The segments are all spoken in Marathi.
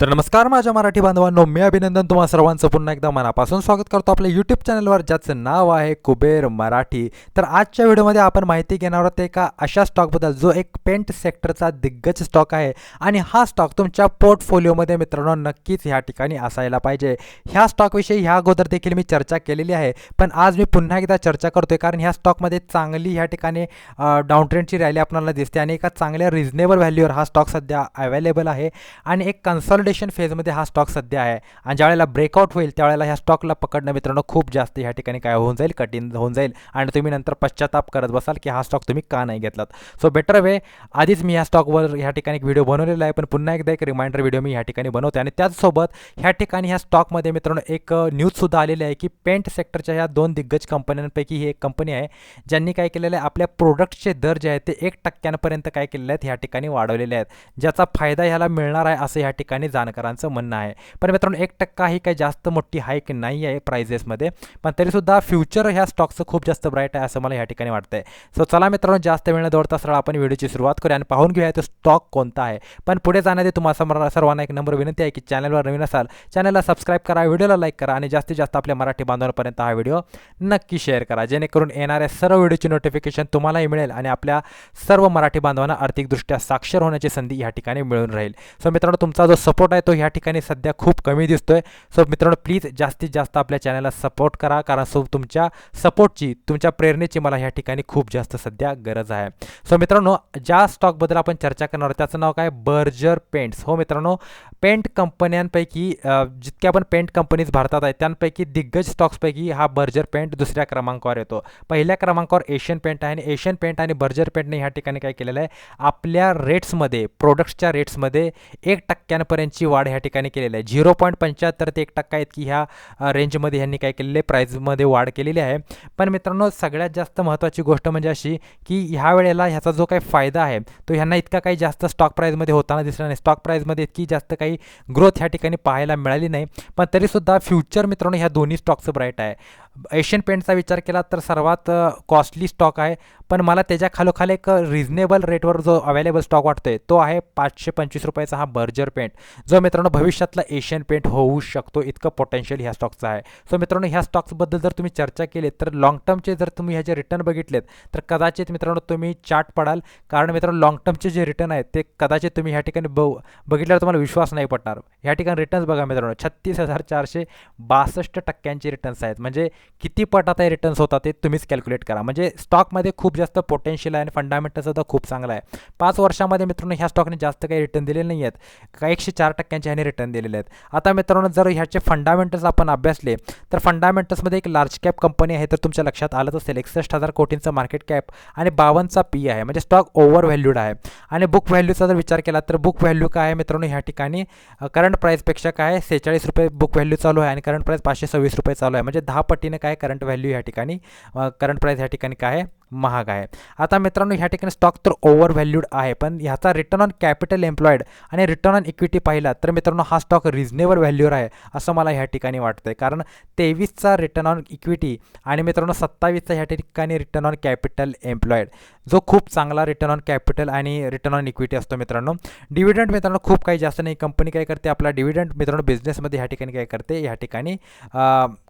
तर नमस्कार माझ्या मराठी बांधवांनो मी अभिनंदन तुम्हा सर्वांचं. पुन्हा एकदा मनापासून स्वागत करतो आपल्या यूट्यूब चॅनलवर ज्याचं नाव आहे कुबेर मराठी. तर आजच्या व्हिडिओमध्ये आपण माहिती घेणार आहोत एका अशा स्टॉकबद्दल जो एक पेंट सेक्टरचा दिग्गज स्टॉक आहे. आणि हा स्टॉक तुमच्या पोर्टफोलिओमध्ये मित्रांनो नक्कीच ह्या ठिकाणी असायला पाहिजे. ह्या स्टॉकविषयी ह्या अगोदर देखील मी चर्चा केलेली आहे. पण आज मी पुन्हा एकदा चर्चा करतोय कारण ह्या स्टॉकमध्ये चांगली ह्या ठिकाणी डाऊन ट्रेंडची रॅली आपल्याला दिसते. आणि एका चांगल्या रिझनेबल व्हॅल्यूवर हा स्टॉक सध्या अवेलेबल आहे. आणि एक कन्सल्ट कन्सल्टेशन फेजमध्ये हा स्टॉक सध्या आहे. आणि ज्यावेळेला ब्रेकआउट होईल त्यावेळेला ह्या स्टॉकला पकडणं मित्रांनो खूप जास्त ह्या ठिकाणी काय होऊन जाईल कठीण होऊन जाईल. आणि तुम्ही नंतर पश्चाताप करत बसाल की हा स्टॉक तुम्ही का नाही घेतलात. सो बेटर वे आधीच मी ह्या स्टॉकवर ह्या ठिकाणी एक व्हिडिओ बनवलेला आहे. पण पुन्हा एकदा एक रिमाइंडर व्हिडिओ मी ह्या ठिकाणी बनवते. आणि त्याचसोबत ह्या ठिकाणी ह्या स्टॉकमध्ये मित्रांनो एक न्यूजसुद्धा आलेली आहे की पेंट सेक्टरच्या ह्या दोन दिग्गज कंपन्यांपैकी ही एक कंपनी आहे ज्यांनी काय केलेलं आहे आपल्या प्रोडक्टचे दर जे आहेत ते एक टक्क्यांपर्यंत काय केलेले आहेत ह्या ठिकाणी वाढवलेले आहेत. ज्याचा फायदा ह्याला मिळणार आहे असं ह्या ठिकाणी जाणकारांचं म्हणणं आहे. पण मित्रांनो एक टक्का ही काही जास्त मोठी हाईक नाही आहे प्रायझेसमध्ये पण तरीसुद्धा फ्युचर ह्या स्टॉकचं खूप जास्त ब्राईट आहे असं मला ह्या ठिकाणी वाटतंय. सो चला मित्रांनो जास्त वेळ दौडता सरळ आपण व्हिडिओची सुरुवात करूया आणि पाहून घेऊया तो स्टॉक कोणता आहे. पण पुढे जाण्याआधी तुम्हाला सर्वांना एक नंबर विनंती आहे की चॅनलवर नवीन असाल चॅनलला सबस्क्राईब करा व्हिडिओला लाईक करा आणि जास्तीत जास्त आपल्या मराठी बांधवांपर्यंत हा व्हिडिओ नक्की शेअर करा. जेणेकरून येणाऱ्या सर्व व्हिडिओची नोटिफिकेशन तुम्हालाही मिळेल आणि आपल्या सर्व मराठी बांधवांना आर्थिकदृष्ट्या साक्षर होण्याची संधी या ठिकाणी मिळून राहील. सो मित्रांनो तुमचा जो सपोर्ट आहे तो ह्या ठिकाणी सध्या खूप कमी दिसतोय. सो मित्रांनो प्लीज जास्तीत जास्त आपल्या चॅनलला सपोर्ट करा कारण सो तुमच्या सपोर्टची तुमच्या प्रेरणेची मला ह्या ठिकाणी खूप जास्त सध्या गरज आहे. सो मित्रांनो ज्या स्टॉकबद्दल आपण चर्चा करणार आहोत त्याचं नाव काय? बर्जर पेंट्स हो मित्रांनो पेंट कंपन्यांपैकी जितक्या पण पेंट कंपनीज भारतात आहेत त्यांपैकी दिग्गज स्टॉक्सपैकी हा बर्जर पेंट दुसऱ्या क्रमांकावर येतो. पहिल्या क्रमांकावर एशियन पेंट आहे आणि एशियन पेंट आणि बर्जर पेंटने ह्या ठिकाणी काय केलेलं आहे? आपल्या रेट्समध्ये प्रोडक्ट्सच्या रेट्समध्ये एक टक्क्यांपर्यंत टक्क्यांपर्यंतची वाढ ह्या ठिकाणी केलेली आहे. झिरो पॉईंट पंच्याहत्तर ते एक टक्का इतकी ह्या रेंजमध्ये ह्यांनी काय केलेलं आहे. प्राईजमध्ये वाढ केलेली आहे. पण मित्रांनो सगळ्यात जास्त महत्त्वाची गोष्ट म्हणजे अशी की ह्या वेळेला ह्याचा जो काही फायदा आहे तो ह्यांना इतका काही जास्त स्टॉक प्राईजमध्ये होताना दिसला नाही. स्टॉक प्राईजमध्ये इतकी जास्त काही ग्रोथ ह्या ठिकाणी पाहायला मिळाली नाही. पण तरीसुद्धा फ्युचर मित्रांनो ह्या दोन्ही स्टॉकचं ब्राईट आहे. एशियन पेंटचा विचार केला तर सर्वात कॉस्टली स्टॉक आहे. पण मला त्याच्या खालोखाल एक रिझनेबल रेटवर जो अवेलेबल स्टॉक वाटतोय तो आहे पाचशे पंचवीस रुपयाचा हा बर्जर पेंट जो मित्रांनो भविष्यातला एशियन पेंट होऊ शकतो इतकं पोटेन्शियल ह्या स्टॉकचं आहे. सो मित्रांनो ह्या स्टॉक्सबद्दल जर तुम्ही चर्चा केली तर लॉंग टर्मचे जर तुम्ही ह्याचे रिटर्न बघितलेत तर कदाचित मित्रांनो तुम्ही चार्ट पडाल. कारण मित्रांनो लॉंग टर्मचे जे रिटर्न आहेत ते कदाचित तुम्ही ह्या ठिकाणी ब बघितल्यावर तुम्हाला विश्वास नाही पडणार. ह्या ठिकाणी रिटर्न्स बघा मित्रांनो छत्तीस हजार चारशे बासष्ट टक्क्यांचे रिटर्न्स आहेत. म्हणजे किती पट आता रिटर्न्स होतात ते तुम्हीच कॅल्क्युलेट करा. म्हणजे स्टॉकमध्ये खूप जास्त पोटेन्शियल आहे आणि फंडामेंटलसुद्धा खूप चांगला आहे. पाच वर्षामध्ये मित्रांनो ह्या स्टॉकने जास्त काही रिटर्न दिलेले नाही आहेत का एकशे चार टक्क्यांचे ह्याने रिटर्न दिलेले आहेत. आता मित्रांनो जर ह्याचे फंडामेंटल्स आपण अभ्यासले तर फंडामेंटल्समध्ये एक लार्ज कॅप कंपनी आहे तर तुमच्या लक्षात आलंच असेल. एकसष्ट हजार कोटींचं मार्केट कॅप आणि बावनचा पी आहे. म्हणजे स्टॉक ओव्हर व्हॅल्यूड आहे. आणि बुक व्हॅल्यूचा जर विचार केला तर बुक व्हॅल्यू काय आहे मित्रांनो ह्या ठिकाणी? करंट प्राईसपेक्षा काय सेहेचाळीस रुपये बुक व्हॅल्यू चालू आहे आणि करंट प्राईस पाचशे सव्वीस रुपये चालू आहे. म्हणजे दहा पटीने काय करंट व्हॅल्यू ह्या ठिकाणी? करंट प्राईस ह्या ठिकाणी काय आहे? महाग आहे. आता मित्रांनो ह्या ठिकाणी स्टॉक तर ओव्हर व्हॅल्यूड आहे पण ह्याचा रिटर्न ऑन कॅपिटल एम्प्लॉईड आणि रिटर्न ऑन इक्विटी पाहिला तर मित्रांनो हा स्टॉक रिझनेबल व्हॅल्यूर आहे असं मला ह्या ठिकाणी वाटतं आहे कारण तेवीसचा रिटर्न ऑन इक्विटी आणि मित्रांनो सत्तावीसचा ह्या ठिकाणी रिटर्न ऑन कॅपिटल एम्प्लॉईड जो खूप चांगला रिटर्न ऑन कॅपिटल आणि रिटर्न ऑन इक्विटी असतो मित्रांनो. डिव्हिडंट मित्रांनो खूप काही जास्त नाही. कंपनी काय करते? आपला डिव्हिडंट मित्रांनो बिझनेसमध्ये ह्या ठिकाणी काय करते? ह्या ठिकाणी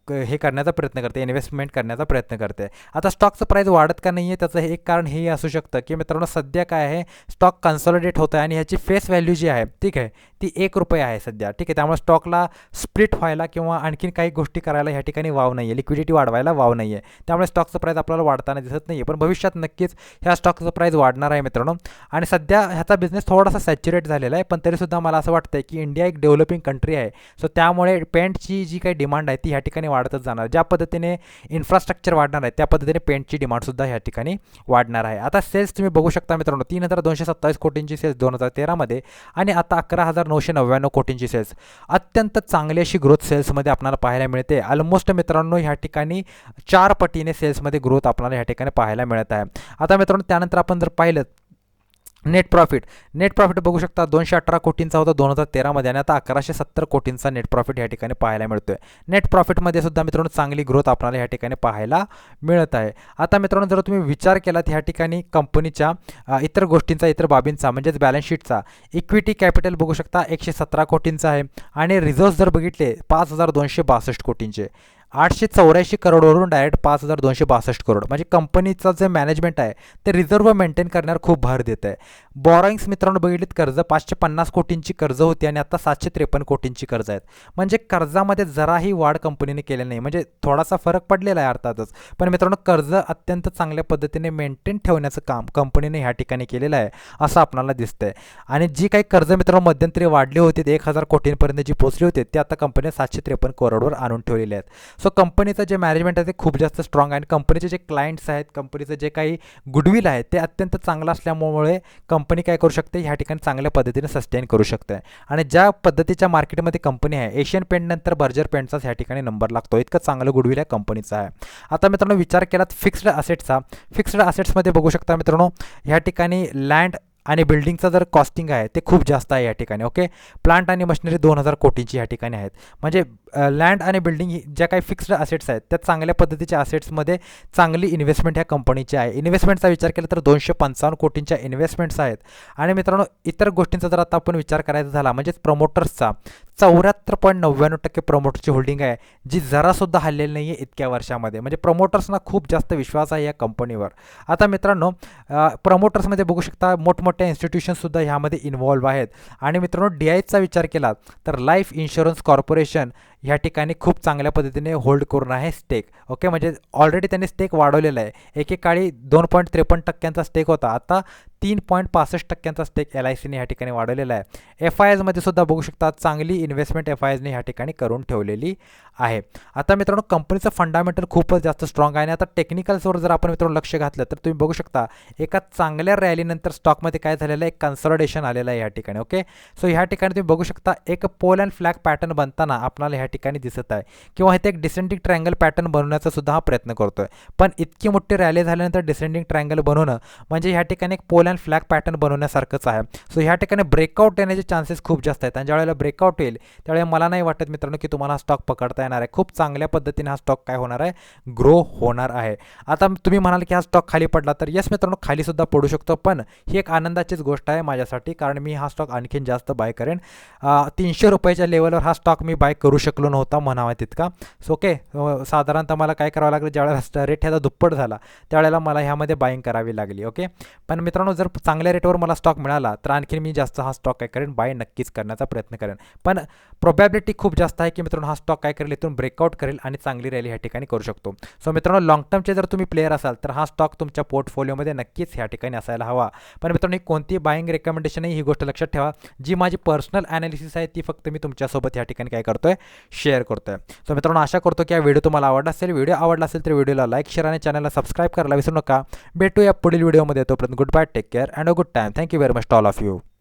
हे करण्याचा प्रयत्न करते. इन्व्हेस्टमेंट करण्याचा प्रयत्न करते. आता स्टॉकचं प्राईस वाढत का नाही आहे त्याचं हे एक कारण हेही असू शकतं की मित्रांनो सध्या काय आहे? स्टॉक कन्सॉलिडेट होतं आहे आणि ह्याची फेस व्हॅल्यू जी आहे ठीक आहे ती एक रुपये आहे सध्या ठीक आहे. त्यामुळे स्टॉकला स्प्लिट व्हायला किंवा आणखीन काही गोष्टी करायला ह्या ठिकाणी वाव नाही आहे लिक्विडिटी वाढवायला वाव नाही आहे त्यामुळे स्टॉकचं प्राईस आपल्याला वाढताना दिसत नाही आहे पण भविष्यात नक्कीच ह्या स्टॉकचं प्राईस वाढणार आहे मित्रांनो. आणि सध्या ह्याचा बिझनेस थोडासा सॅच्युरेट झालेला आहे पण तरीसुद्धा मला असं वाटतं की इंडिया एक डेव्हलपिंग कंट्री आहे. सो त्यामुळे पेंटची जी काही डिमांड आहे ती ह्या ठिकाणी वाढतच जाणार. ज्या पद्धतीने इन्फ्रास्ट्रक्चर वाढणार आहे त्या पद्धतीने पेंटची डिमांडसुद्धा ह्या ठिकाणी वाढणार आहे. आता सेल्स तुम्ही बघू शकता मित्रांनो तीन हजार दोनशे सत्तावीस कोटींची सेल्स दोन हजार तेरामध्ये आणि आता अकरा हजार नऊशे नव्याण्णव कोटींची सेल्स अत्यंत चांगली अशी ग्रोथ सेल्समध्ये आपल्याला पाहायला मिळते. ऑलमोस्ट मित्रांनो ह्या ठिकाणी चार पटीने सेल्समध्ये ग्रोथ आपल्याला ह्या ठिकाणी पाहायला मिळत आहे. आता मित्रांनो त्यानंतर आपण जर पाहिलं नेट प्रॉफिट नेट प्रॉफिट बघू शकता दोनशे अठरा कोटींचा होता दोन हजार तेरामध्ये आणि आता अकराशे सत्तर कोटींचा नेट प्रॉफिट या ठिकाणी पाहायला मिळतो आहे नेट प्रॉफिटमध्ये सुद्धा मित्रांनो चांगली ग्रोथ आपल्याला या ठिकाणी पाहायला मिळत आहे. आता मित्रांनो जर तुम्ही विचार केला ह्या ठिकाणी कंपनीच्या इतर गोष्टींचा इतर बाबींचा म्हणजेच बॅलन्स शीटचा इक्विटी कॅपिटल बघू शकता एकशे सतरा कोटींचा आहे आणि रिझर्व्ह जर बघितले पाच हजार दोनशे बासष्ट कोटींचे. आठशे चौऱ्याऐंशी करोडवरून डायरेक्ट पाच हजार दोनशे बासष्ट करोड. म्हणजे कंपनीचं जे मॅनेजमेंट आहे ते रिझर्व्ह मेंटेन करण्यावर खूप भर देत आहे बॉरोइंग्स मित्रांनो बघितलीत कर्ज पाचशे पन्नास कोटींची कर्ज होती आणि आता सातशे त्रेपन्न कोटींची कर्ज आहेत. म्हणजे कर्जामध्ये जराही वाढ कंपनीने केलेली नाही. म्हणजे थोडासा फरक पडलेला आहे अर्थातच. पण मित्रांनो कर्ज अत्यंत चांगल्या पद्धतीने मेंटेन ठेवण्याचं काम कंपनीने ह्या ठिकाणी केलेलं आहे असं आपल्याला दिसतंय. आणि जी काही कर्ज मित्रांनो मध्यंतरी वाढली होती एक हजार कोटींपर्यंत जी पोहोचली होती ते आता कंपनीने सातशे त्रेपन्न करोडवर आणून ठेवलेले आहेत. सो कंपनीचं जे मॅनेजमेंट आहे ते खूप जास्त स्ट्रॉंग आहे. आणि कंपनीचे जे क्लायंट्स आहेत कंपनीचं जे काही गुडविल आहे ते अत्यंत चांगलं असल्यामुळे कंप कंपनी काय करू शकते? ह्या ठिकाणी चांगल्या पद्धतीने सस्टेन करू शकते. आणि ज्या पद्धतीच्या मार्केटमध्ये कंपनी आहे एशियन पेंट नंतर बर्जर पेंटचाच ह्या ठिकाणी नंबर लागतो. इतकं चांगलं गुडविल या कंपनीचं आहे. आता मित्रांनो विचार केलात फिक्स्ड असेट्सचा फिक्स्ड असेट्समध्ये बघू शकता मित्रांनो ह्या ठिकाणी लँड आणि बिल्डिंगचं जर कॉस्टिंग आहे ते खूप जास्त आहे या ठिकाणी ओके प्लांट आणि मशिनरी दोन हजार कोटींची या ठिकाणी आहेत. म्हणजे लँड आणि बिल्डिंग ही ज्या काही फिक्स्ड असेट्स आहेत त्या चांगल्या पद्धतीच्या असेट्समध्ये चांगली इन्व्हेस्टमेंट ह्या कंपनीची आहे. इन्व्हेस्टमेंटचा विचार केला तर दोनशे पंचावन्न कोटींच्या इन्व्हेस्टमेंट्स आहेत. आणि मित्रांनो इतर गोष्टींचा जर आता आपण विचार करायचा झाला म्हणजेच प्रमोटर्सचा चौऱ्याहत्तर पॉईंट नव्याण्णव टक्के प्रमोटरची होल्डिंग आहे जी जरासुद्धा हल्लेली नाही आहे इतक्या वर्षामध्ये. म्हणजे प्रमोटर्सना खूप जास्त विश्वास आहे या कंपनीवर आता मित्रांनो प्रमोटर्समध्ये बघू शकता मोठमोठ्या इन्स्टिट्यूशनसुद्धा ह्यामध्ये इन्व्हॉल्व्ह आहेत. आणि मित्रांनो डी आयचा विचार केला तर लाईफ इन्शुरन्स कॉर्पोरेशन ह्या ठिकाणी खूप चांगल्या पद्धतीने होल्ड करून आहे स्टेक ओके म्हणजे ऑलरेडी त्यांनी स्टेक वाढवलेला आहे. एकेकाळी दोन पॉईंट त्रेपन्न टक्क्यांचा स्टेक होता. आता तीन पॉईंट पासष्ट टक्क्यांचा स्टेक एल आय सीने ह्या ठिकाणी वाढवलेला आहे. एफ आय एजमध्ये सुद्धा बघू शकता चांगली इन्व्हेस्टमेंट एफ आय एजने ह्या ठिकाणी करून ठेवलेली आहे. आता मित्रांनो कंपनीचं फंडामेंटल खूपच जास्त स्ट्रॉंग आहे. आणि आता टेक्निकल्सवर जर आपण मित्रांनो लक्ष घातलं तर तुम्ही बघू शकता एका चांगल्या रॅलीनंतर स्टॉकमध्ये काय झालेलं आहे? एक कन्सॉलिडेशन आलेलं आहे ह्या ठिकाणी. ओके सो ह्या ठिकाणी तुम्ही बघू शकता एक पोल अँड फ्लॅग पॅटर्न बनताना आपल्याला ह्या ठिकाणी दिसत आहे. किंवा इथे एक डिसेंडिंग ट्रायंगल पॅटर्न बनवण्याचा सुद्धा हा प्रयत्न करतो आहे पण इतकी मोठी रॅली झाल्यानंतर डिसेंडिंग ट्रायंगल बनवणं म्हणजे ह्या ठिकाणी एक पोल अँड फ्लॅग पॅटर्न बनवण्यासारखंच आहे. सो ह्या ठिकाणी ब्रेकआउट येण्याचे चान्सेस खूप जास्त आहेत. आणि ज्यावेळेला ब्रेकआउट येईल त्यावेळेला मला नाही वाटत मित्रांनो की तुम्हाला हा स्टॉक पकडता येणार आहे. खूप चांगल्या पद्धतीने हा स्टॉक काय होणार आहे? ग्रो होणार आहे. आता तुम्ही म्हणाल की हा स्टॉक खाली पडला तर येस मित्रांनो खाली सुद्धा पडू शकतो. पण ही एक आनंदाचीच गोष्ट आहे माझ्यासाठी कारण मी हा स्टॉक आणखीन जास्त बाय करेन. तीनशे रुपयाच्या लेवलवर हा स्टॉक मी बाय करू शकलो नव्हता म्हणावा तितका. सो ओके साधारणतः मला काय करावं लागलं? ज्यावेळेला रेट ह्याचा दुप्पट झाला त्यावेळेला मला ह्यामध्ये बाईंग करावी लागली ओके पण मित्रांनो जर चांगल्या रेटवर मला स्टॉक मिळाला तर आणखी मी जास्त हा स्टॉक काय करेन? बाय नक्कीच करण्याचा प्रयत्न करेन. पण प्रोबॅबिलिटी खूप जास्त आहे की मित्रांनो हा स्टॉक काय करेल? इथून ब्रेकआउट करेल आणि चांगली रॅली ह्या ठिकाणी करू शकतो. सो मित्रांनो लॉंग टर्मचे जर तुम्ही प्लेअर असाल तर हा स्टॉक तुमच्या पोर्टफोलिओमध्ये नक्कीच ह्या ठिकाणी असायला हवा. पण मित्रांनो कोणती बाईंग रेकमेंडेशन आहे ही गोष्ट लक्षात ठेवा. जी माझी पर्सनल ॲनालिसिस आहे ती फक्त मी तुमच्यासोबत ह्या ठिकाणी काय करतोय? शेअर करतो आहे सो मित्रांनो आशा करतो की हा व्हिडिओ तुम्हाला आवडला असेल. व्हिडिओ आवडला असेल तर व्हिडिओला लाईक शेअर आणि चॅनलला सबस्क्राईब करायला विसरू नका. भेटूया पुढील व्हिडिओमध्ये. तोपर्यंत good bye take care and a good time thank you very much all of you